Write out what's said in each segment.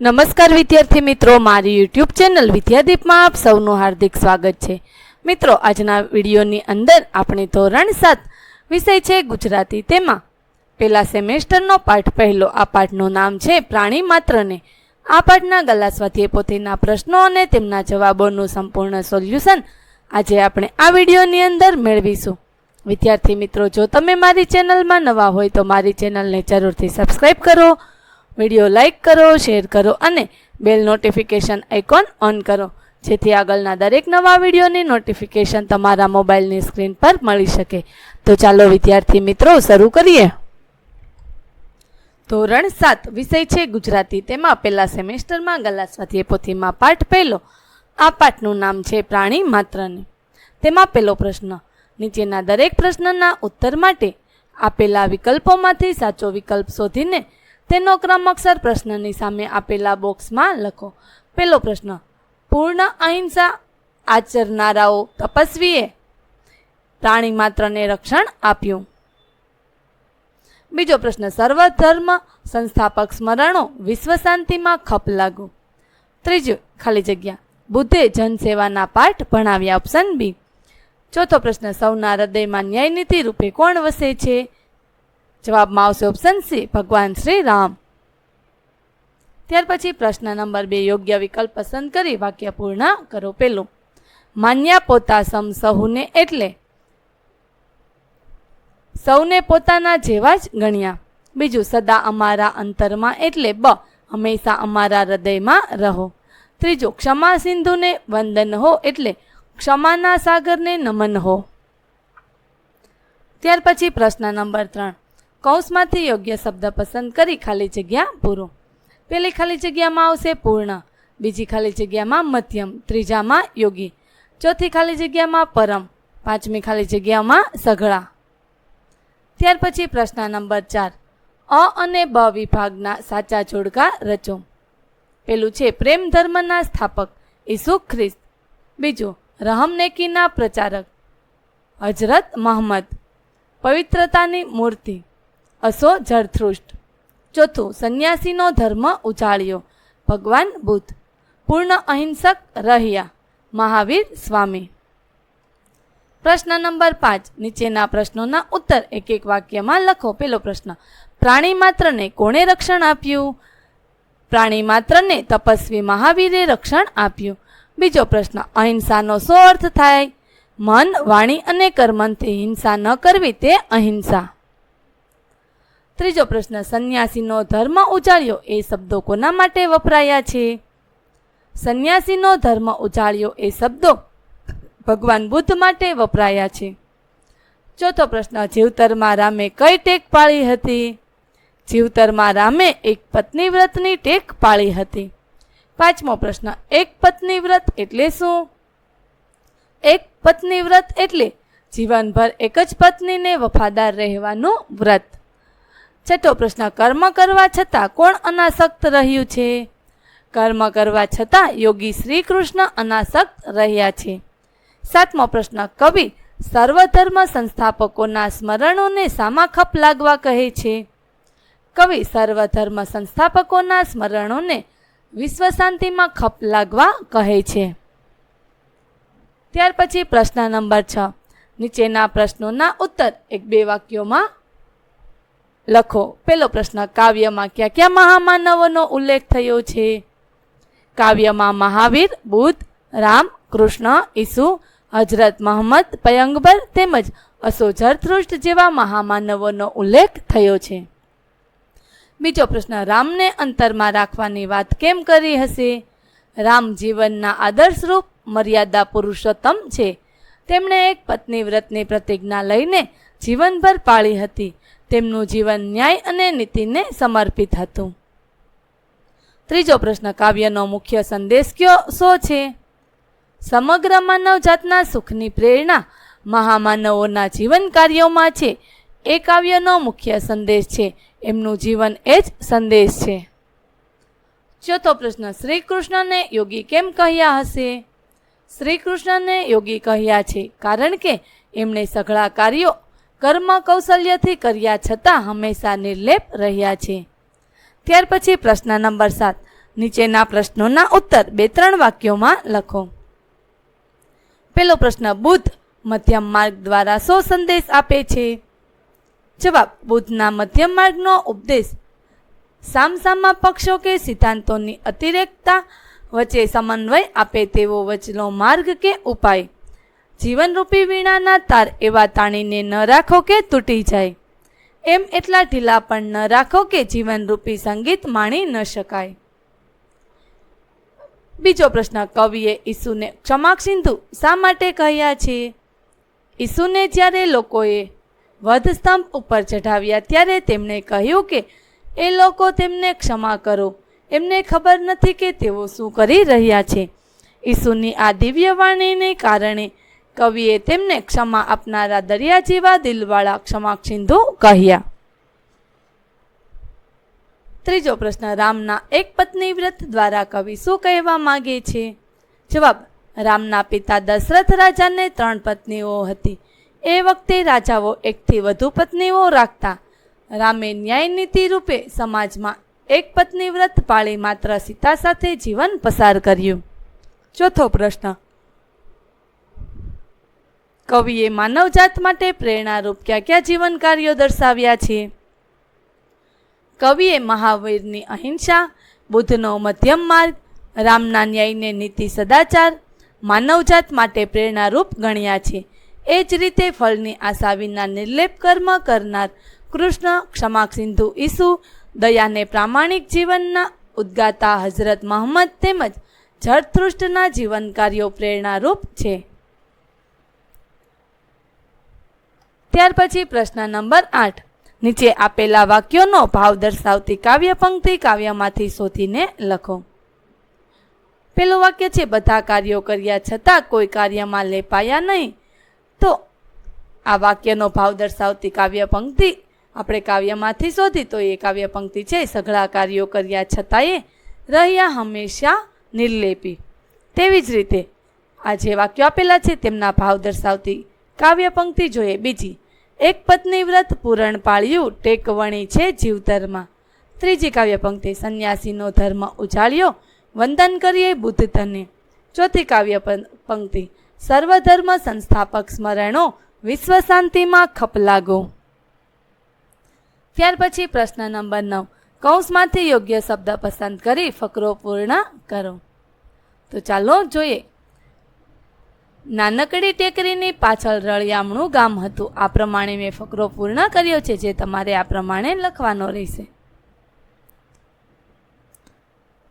નમસ્કાર વિદ્યાર્થી મિત્રો, મારી યુટ્યુબ ચેનલ વિદ્યાદીપમાં આપ સૌનું હાર્દિક સ્વાગત છે. મિત્રો, આજના વિડીયોની અંદર આપણે ધોરણ સાત વિષય છે ગુજરાતી તેમાં. પહેલા સેમેસ્ટરનો પાઠ, પહેલો આ પાઠનું નામ છે પ્રાણી માત્રને. આ પાઠના ગલા પોતેના પ્રશ્નો અને તેમના જવાબોનું સંપૂર્ણ સોલ્યુશન આજે આપણે આ વિડીયોની અંદર મેળવીશું. વિદ્યાર્થી મિત્રો, જો તમે મારી ચેનલમાં નવા હોય તો મારી ચેનલને જરૂરથી સબસ્ક્રાઈબ કરો વીડિયો લાઇક કરો, શેર કરો અને બેલ નોટિફિકેશન આઇકોન ઓન કરો. જેથી આગળના દરેક નવા વિડીયોની નોટિફિકેશન તમારા મોબાઈલની સ્ક્રીન પર મળી શકે. તો ચાલો, વિદ્યાર્થી મિત્રો, શરૂ કરીએ. ધોરણ સાત, વિષય છે ગુજરાતી. તેમાં પહેલા સેમેસ્ટરમાં ગલા સ્વાધ્યાય પોથીમાં પાઠ પહેલો. આ પાઠનું નામ છે પ્રાણી માત્રને. તેમાં પહેલો પ્રશ્ન, નીચેના દરેક પ્રશ્નના ઉત્તર માટે આપેલા વિકલ્પોમાંથી સાચો વિકલ્પ શોધીને તેનો ક્રમઅક્ષર પ્રશ્નની સામે આપેલા બોક્સમાં લખો. પહેલો પ્રશ્ન, પૂર્ણ અહિંસા આચરનારાઓ તપસ્વીએ પ્રાણી માત્રને રક્ષણ આપ્યું? બીજો પ્રશ્ન, સર્વધર્મ સંસ્થાપક સ્મરણો વિશ્વ શાંતિમાં ખપ લાગુ? ત્રીજું, ખાલી જગ્યા, બુદ્ધે જનસેવાના પાઠ ભણાવ્યા ઓપ્શન બી ચોથો પ્રશ્ન, સૌના હૃદયમાં ન્યાયનીતિ રૂપે કોણ વસે છે? જવાબમાં આવશે ઓપ્શન સી ભગવાન શ્રી રામ ત્યાર પછી પ્રશ્ન નંબર બે, યોગ્ય વિકલ્પ પસંદ કરી વાક્ય પૂર્ણ કરો પેલું. માન્યા પોતા સમ સહુને એટલે સૌને પોતાના જેવા જ ગણ્યા. બીજું, સદા અમારા અંતરમાં એટલે બ, હંમેશા અમારા હૃદયમાં રહો. ત્રીજું, ક્ષમા સિંધુને વંદન હો એટલે ક્ષમાના સાગરને નમન હો. ત્યાર પછી પ્રશ્ન નંબર ત્રણ. કૌંસમાંથી યોગ્ય શબ્દ પસંદ કરી ખાલી જગ્યા પૂરો. પેલી ખાલી જગ્યામાં આવશે પૂર્ણ, બીજી ખાલી જગ્યામાં મધ્યમ, ત્રીજામાં યોગી, ચોથી ખાલી જગ્યામાં પરમ, પાંચમી ખાલી જગ્યામાં સઘળા. ત્યાર પછી પ્રશ્ન નંબર ચાર, અ અને બ વિભાગના સાચા જોડકા રચો. પેલું છે પ્રેમ ધર્મના સ્થાપક ઈસુ ખ્રિસ્ત. બીજું રહમનેકીના પ્રચારક હજરત મહમ્મદ પવિત્રતાની મૂર્તિ. અસો જરથૃષ્ટ ચોથું, સંન્યાસીનો ધર્મ ઉજાળ્યો. ભગવાન બુદ્ધ. પૂર્ણ અહિંસક રહ્યા. મહાવીર સ્વામી. પ્રશ્ન નંબર પાંચ. નીચેના પ્રશ્નોના ઉત્તર એક એક વાક્યમાં લખો. પેલો પ્રશ્ન. પ્રાણી માત્રને કોણે રક્ષણ આપ્યું? પ્રાણી માત્રને તપસ્વી મહાવીરે રક્ષણ આપ્યું. બીજો પ્રશ્ન. અહિંસાનો શું અર્થ થાય? મન, વાણી અને કર્મથી હિંસા ન કરવી તે અહિંસા. ત્રીજો પ્રશ્ન, સંન્યાસીનો ધર્મ ઉજાળ્યો એ શબ્દો કોના માટે વપરાયા છે? સંન્યાસીનો ધર્મ ઉજાળ્યો એ શબ્દો ભગવાન બુદ્ધ માટે વપરાયા છે. ચોથો પ્રશ્ન, જીવતરમાં રામે કઈ ટેક પાળી હતી? જીવતરમાં રામે એક પત્ની વ્રતની ટેક પાળી હતી. પાંચમો પ્રશ્ન, એક પત્ની વ્રત એટલે શું? એક પત્ની વ્રત એટલે જીવનભર એક જ પત્નીને વફાદાર રહેવાનું વ્રત. છઠ્ઠો પ્રશ્ન, કર્મ કરવા છતાં કોણ અનાસક્ત રહ્યું છે? કર્મ કરવા છતાં યોગી શ્રી કૃષ્ણ અનાસક્ત રહ્યા છે. સાતમો પ્રશ્ન, કવિ સર્વધર્મ સંસ્થાપકોના સ્મરણોને સામા ખપ લાગવા કહે છે? કવિ સર્વધર્મ સંસ્થાપકોના સ્મરણોને વિશ્વ શાંતિમાં ખપ લાગવા કહે છે. ત્યાર પછી પ્રશ્ન નંબર છ, નીચેના પ્રશ્નોના ઉત્તર એક બે વાક્યોમાં લખો. પેલો પ્રશ્ન, કાવ્યમાં ક્યાં ક્યાં મહામાનવોનો ઉલ્લેખ થયો છે? કાવ્યમાં મહાવીર, બુદ્ધ, રામ, કૃષ્ણ, ઈસુ હજરત મહમ્મદ પયંગબર તેમજ અસો જરથૃષ્ટ જેવા મહામાનવોનો ઉલ્લેખ થયો છે. બીજો પ્રશ્ન, રામને અંતરમાં રાખવાની વાત કેમ કરી હશે? રામ જીવનના આદર્શરૂપ મર્યાદા પુરુષોત્તમ છે. તેમણે એક પત્ની વ્રતની પ્રતિજ્ઞા લઈને જીવનભર પાળી હતી. તેમનું જીવન ન્યાય અને નીતિને સમર્પિત હતું. ત્રીજો પ્રશ્ન, કાવ્યનો મુખ્ય સંદેશ કયો? શો છે? સમગ્ર માનવજાતના સુખની પ્રેરણા મહામાનવોના જીવન કાર્યોમાં છે. એ કાવ્યનો મુખ્ય સંદેશ છે. એમનું જીવન એ જ સંદેશ છે. ચોથો પ્રશ્ન શ્રી કૃષ્ણને યોગી કેમ કહ્યા હશે? શ્રી કૃષ્ણને યોગી કહ્યા છે કારણ કે એમણે સઘળા કાર્યો કર્મ કૌશલ્યથી કર્યા છતાં હંમેશા નિર્લેપ રહ્યા છે. ત્યાર પછી પ્રશ્ન નંબર સાત. નીચેના પ્રશ્નોના ઉત્તર બે ત્રણ વાક્યોમાં લખો. પેલો પ્રશ્ન બુદ્ધ મધ્યમ માર્ગ દ્વારા શો સંદેશ આપે છે? જવાબ બુદ્ધના મધ્યમ માર્ગનો ઉપદેશ. સામસામા પક્ષો કે સિદ્ધાંતોની અતિરેકતા વચ્ચે સમન્વય આપે તેવો વચનો માર્ગ કે ઉપાય? જીવનરૂપી વીણાના તાર એવા તાણીને ન રાખો કે તૂટી જાય. એમ એટલા ઢીલા પણ ન રાખો કે જીવનરૂપી સંગીત માણી ન શકાય. બીજો પ્રશ્ન, કવિએ ઈસુને ક્ષમાક્ષિંધુ શા માટે કહ્યા છે? ઈસુને જ્યારે લોકોએ વધસ્તંભ ઉપર ચઢાવ્યા ત્યારે તેમણે કહ્યું કે એ લોકો તેમને ક્ષમા કરો. એમને ખબર નથી કે તેઓ શું કરી રહ્યા છે. ઈસુની આ દિવ્ય વાણીને કારણે કવિએ તેમને ક્ષમા આપનારા દરિયા જેવા દિલવાળા ક્ષમા સિંધુ કહ્યા. ત્રીજો પ્રશ્ન, રામના એક પત્ની વ્રત દ્વારા કવિ શું કહેવા માંગે છે? જવાબ, રામના પિતા દશરથ રાજાને ત્રણ પત્નીઓ હતી. એ વખતે રાજાઓ એકથી વધુ પત્નીઓ રાખતા. રામે ન્યાય નીતિ રૂપે સમાજમાં એક પત્ની વ્રત પાળી માત્ર સીતા સાથે જીવન પસાર કર્યું. ચોથો પ્રશ્ન કવિએ માનવજાત માટે પ્રેરણારૂપ કયા કયા જીવન કાર્યો દર્શાવ્યા છે? કવિએ મહાવીરની અહિંસા, બુદ્ધનો મધ્યમ માર્ગ, રામના ન્યાયને નીતિ સદાચાર, માનવજાત માટે પ્રેરણારૂપ ગણ્યા છે. એ જ રીતે ફળની આશા વિના નિર્લેપ કર્મ કરનાર કૃષ્ણ ક્ષમા સિંધુ ઈસુ, દયાને પ્રામાણિક જીવનના ઉદ્ગાતા હઝરત મહંમદ તેમજ જળતૃષ્ટના જીવન કાર્યો પ્રેરણારૂપ છે. ત્યાર પછી પ્રશ્ન નંબર આઠ. નીચે આપેલા વાક્યોનો ભાવ દર્શાવતી કાવ્ય પંક્તિ કાવ્યમાંથી શોધીને લખો. પેલું વાક્ય છે, બધા કાર્યો કર્યા છતાં કોઈ કાર્યમાં લેપાયા નહીં. તો આ વાક્યનો ભાવ દર્શાવતી કાવ્ય પંક્તિ આપણે કાવ્યમાંથી શોધી, તો એ કાવ્ય પંક્તિ છે, સઘળા કાર્યો કર્યા છતાંય રહ્યા હંમેશા નિર્લેપી. તેવી જ રીતે આ જે વાક્યો આપેલા છે, તેમના ભાવ દર્શાવતી કાવ્ય પંક્તિ જોઈએ. બીજી, એક પત્ની વ્રત પૂરણ પાળ્યું, ટેકવણી છે જીવતરમાં. ત્રીજી કાવ્ય પંક્તિ સંન્યાસીનો ધર્મ ઉજાળ્યો, વંદન કરીએ બુદ્ધ તને ચોથી કાવ્ય પંક્તિ સર્વધર્મ સંસ્થાપક સ્મરણો, વિશ્વ શાંતિમાં ખપ લાગો. ત્યાર પછી પ્રશ્ન નંબર નવ, કૌંસમાંથી યોગ્ય શબ્દ પસંદ કરી ફકરો પૂર્ણ કરો. તો ચાલો જોઈએ નાનકડી ટેકરીની પાછળ રળિયામણું ગામ હતું. આ પ્રમાણે મેં ફકરો પૂર્ણ કર્યો છે, જે તમારે આ પ્રમાણે લખવાનો રહેશે.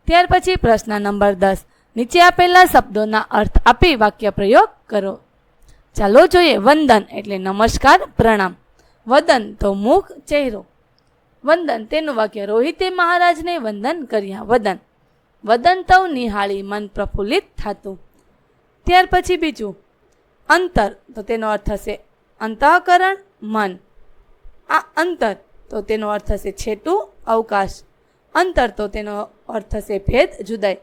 ત્યાર પછી પ્રશ્ન નંબર દસ. નીચે આપેલા શબ્દોના અર્થ આપી વાક્ય પ્રયોગ કરો. ચાલો જોઈએ વંદન એટલે નમસ્કાર, પ્રણામ. વદન તો મુખ, ચહેરો. વંદન તેનું વાક્ય રોહિતે મહારાજને વંદન કર્યા. વદન. વદન તવ નિહાળી મન પ્રફુલ્લિત થતું. ત્યાર પછી બીજું, અંતર. તો તેનો અર્થ થશે અંતઃકરણ, મન. આ અંતર, તો તેનો અર્થ થશે છેટું, અવકાશ. અંતર, તો તેનો અર્થ થશે ભેદ, જુદાઈ.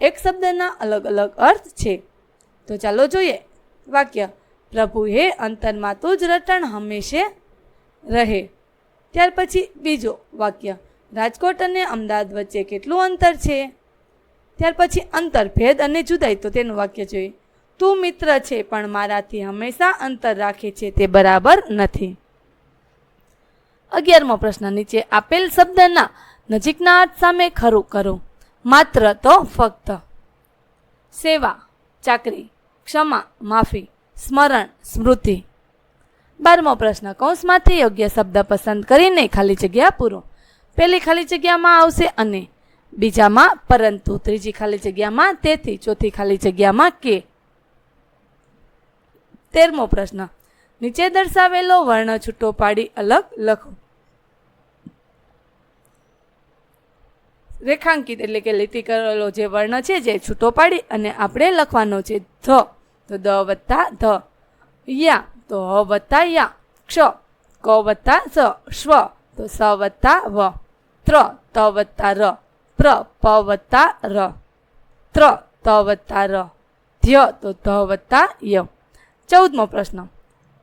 એક શબ્દના અલગ અલગ અર્થ છે. તો ચાલો જોઈએ. વાક્ય, પ્રભુ હે, અંતરમાં તું જ રટણ હંમેશે રહે. ત્યાર પછી બીજો વાક્ય, રાજકોટ અને અમદાવાદ વચ્ચે કેટલું અંતર છે? ત્યાર પછી અંતર ભેદ અને જુદાઈ તો તેનું વાક્ય જોઈએ તું મિત્ર છે, પણ મારાથી હંમેશા અંતર રાખે છે, તે બરાબર નથી. અગિયારમો પ્રશ્ન નીચે આપેલ શબ્દના નજીકના અર્થ સામે ખરું કરો. માત્ર તો ફક્ત. સેવા, ચાકરી, ક્ષમા, માફી, સ્મરણ, સ્મૃતિ. બારમો પ્રશ્ન, કૌંસમાંથી યોગ્ય શબ્દ પસંદ કરીને ખાલી જગ્યા પૂરો. પહેલી ખાલી જગ્યામાં આવશે અને બીજામાં, પરંતુ ત્રીજી ખાલી જગ્યામાં, તેથી ચોથી ખાલી જગ્યામાં કે. તેરમો પ્રશ્ન. નીચે દર્શાવેલો વર્ણ છૂટો પાડી અલગ લખો. રેખાંકિત એટલે કે લીટી કરેલો જે વર્ણ છે જે છૂટો પાડી અને આપણે લખવાનો છે ધ. તો દ વત્તા ધ. યા. તો હ વત્તા યા. ક્ષ. ક વત્તા સ. શ્વ. તો સ વત્તા વ. ત્ર. ત વત્તા ર. પ્ર પ વત્તા ર ત્ર ત વત્તા ર ધ્ય તો ધ વત્તા ય ચૌદમો પ્રશ્ન.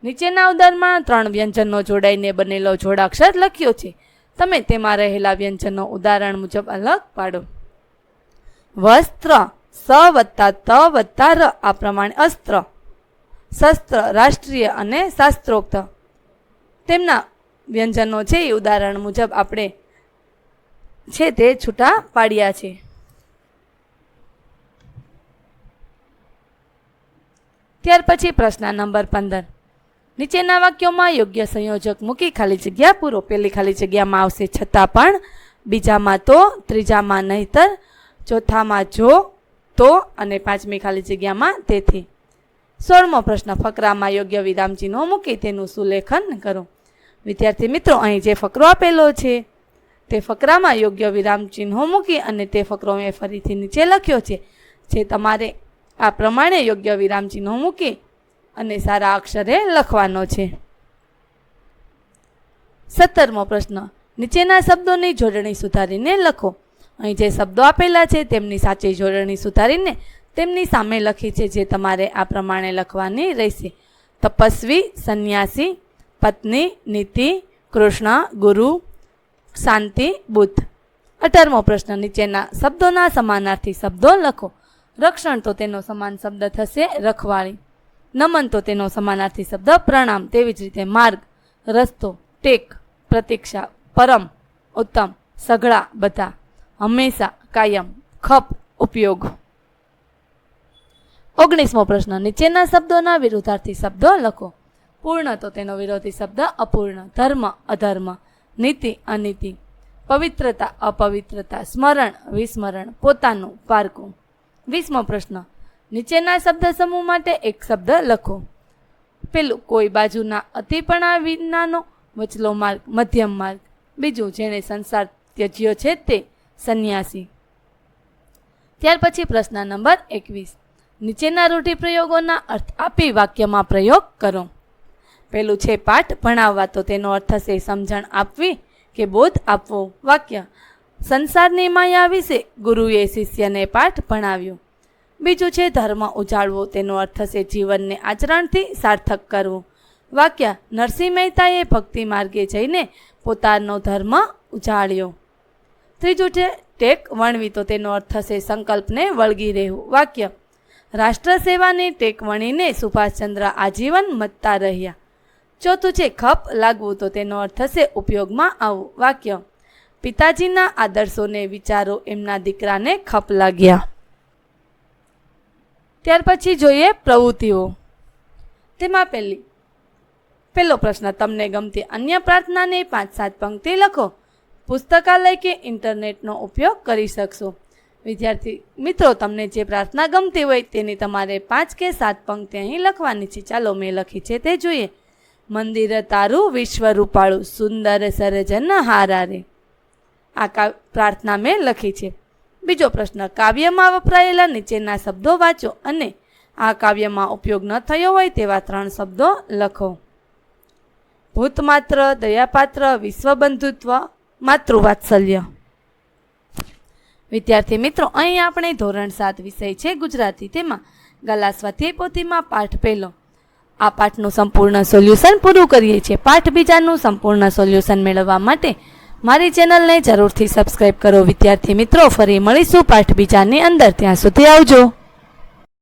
નીચેના ઉદાહરણમાં ત્રણ વ્યંજનો જોડાઈને બનેલો જોડાક્ષર લખ્યો છે. તમે તેમાં રહેલા વ્યંજનો ઉદાહરણ મુજબ અલગ પાડો. વસ્ત્ર. સ વત્તા ત વત્તા ર આ પ્રમાણે અસ્ત્ર. શસ્ત્ર, રાષ્ટ્રીય અને શાસ્ત્રોક્ત. તેમના વ્યંજનો છે એ ઉદાહરણ મુજબ આપણે છે તે છૂટા પાડ્યા છે. ત્યાર પછી પ્રશ્ન નંબર પંદર. નીચેના વાક્યોમાં યોગ્ય સંયોજક મૂકી ખાલી જગ્યા પૂરો. પેલી ખાલી જગ્યામાં આવશે છતાં પણ. બીજામાં તો, ત્રીજામાં નહીતર, ચોથામાં જો, તો અને પાંચમી ખાલી જગ્યામાં તેથી. સોળમો પ્રશ્ન, ફકરામાં યોગ્ય વિરામ ચિહ્નો મૂકી તેનું સુલેખન કરો. વિદ્યાર્થી મિત્રો, અહીં જે ફકરો આપેલો છે તે ફકરામાં યોગ્ય વિરામ ચિહ્નો મૂકી અને તે ફકરો મેં ફરીથી નીચે લખ્યો છે. જે તમારે આ પ્રમાણે યોગ્ય વિરામ ચિહ્નો મૂકી અને સારા અક્ષરે લખવાનો છે. સત્તરમો પ્રશ્ન. નીચેના શબ્દોની જોડણી સુધારીને લખો. અહીં જે શબ્દો આપેલા છે તેમની સાચી જોડણી સુધારીને તેમની સામે લખી છે જે તમારે આ પ્રમાણે લખવાની રહેશે. તપસ્વી, સંન્યાસી, પત્ની, નીતિ, કૃષ્ણ, ગુરુ શાંતિ, બુદ્ધ. અઢારમો પ્રશ્ન, નીચેના શબ્દોના સમાનાર્થી શબ્દો લખો. રક્ષણ તો તેનો સમાન શબ્દ થશે રખવાળી. નમન તો તેનો સમાનાર્થી શબ્દ પ્રણામ. તેવી જ રીતે માર્ગ, રસ્તો, ટેક, પ્રતીક્ષા, પરમ, ઉત્તમ, સઘળા, બધા. હંમેશા, કાયમ, ખપ, ઉપયોગ. ઓગણીસમો પ્રશ્ન, નીચેના શબ્દોના વિરુદ્ધાર્થી શબ્દો લખો. પૂર્ણ તો તેનો વિરોધી શબ્દ અપૂર્ણ. ધર્મ, અધર્મ. નીતિ અનીતિ, પવિત્રતા અપવિત્રતા, સ્મરણ વિસ્મરણ, પોતાનું પારકું. વીસમો પ્રશ્ન, નીચેના શબ્દ સમૂહ માટે એક શબ્દ લખો. પેલું કોઈ બાજુના અતિપણા વિનાનો વચલો માર્ગ, મધ્યમ માર્ગ. બીજું, જેણે સંસાર ત્યજ્યો છે તે સંન્યાસી. ત્યાર પછી પ્રશ્ન નંબર એકવીસ, નીચેના રૂઢિપ્રયોગોના અર્થ આપી વાક્યમાં પ્રયોગ કરો. પેલું છે પાઠ ભણાવવા, તો તેનો અર્થ થશે સમજણ આપવી કે બોધ આપવો. વાક્ય, સંસારની માયા વિશે ગુરુએ શિષ્યને પાઠ ભણાવ્યો. બીજું છે ધર્મ ઉજાળવો, તેનો અર્થ થશે જીવનને આચરણથી સાર્થક કરવું. વાક્ય, નરસિંહ મહેતાએ ભક્તિ માર્ગે જઈને પોતાનો ધર્મ ઉજાળ્યો. ત્રીજું છે ટેક વણવી, તો તેનો અર્થ થશે સંકલ્પને વળગી રહેવું. વાક્ય રાષ્ટ્ર સેવાની ટેક વણીને સુભાષચંદ્ર આજીવન મતતા રહ્યા. ચોથું છે ખપ લાગવું તો તેનો અર્થ થશે ઉપયોગમાં આવવું વાક્ય. પિતાજીના આદર્શોને વિચારો એમના દીકરાને ખપ લાગ્યા. ત્યાર પછી જોઈએ પ્રવૃત્તિઓ. તેમાં પહેલી, પહેલો પ્રશ્ન, તમને ગમતી અન્ય પ્રાર્થનાની પાંચ સાત પંક્તિ લખો. પુસ્તકાલય કે ઇન્ટરનેટનો ઉપયોગ કરી શકશો. વિદ્યાર્થી, મિત્રો, તમને જે પ્રાર્થના ગમતી હોય તેની તમારે પાંચ કે સાત પંક્તિ અહીં લખવાની છે. ચાલો મેં લખી છે તે જોઈએ. મંદિર તારું વિશ્વ રૂપાળું, સુંદર સર્જન હારારે. આ પ્રાર્થના મેં લખી છે. બીજો પ્રશ્ન, કાવ્યમાં વપરાયેલા નીચેના શબ્દો વાંચો અને આ કાવ્યમાં ઉપયોગ ન થયો હોય તેવા ત્રણ શબ્દો લખો. ભૂતમાત્ર, દયાપાત્ર, વિશ્વબંધુત્વ, માતૃવાત્સલ્ય. વિદ્યાર્થી મિત્રો, અહીં આપણે ધોરણ સાત વિષય છે ગુજરાતી. તેમાં ગલા સ્વાધ્યાય પોથીમાં પાઠ પહેલો. આ પાઠનું સંપૂર્ણ સોલ્યુશન પૂરું કરીએ છીએ. પાઠ બીજાનું સંપૂર્ણ સોલ્યુશન મેળવવા માટે મારી ચેનલને જરૂરથી સબસ્ક્રાઈબ કરો. વિદ્યાર્થી મિત્રો, ફરી મળીશું પાઠ બીજાની અંદર. ત્યાં સુધી આવજો.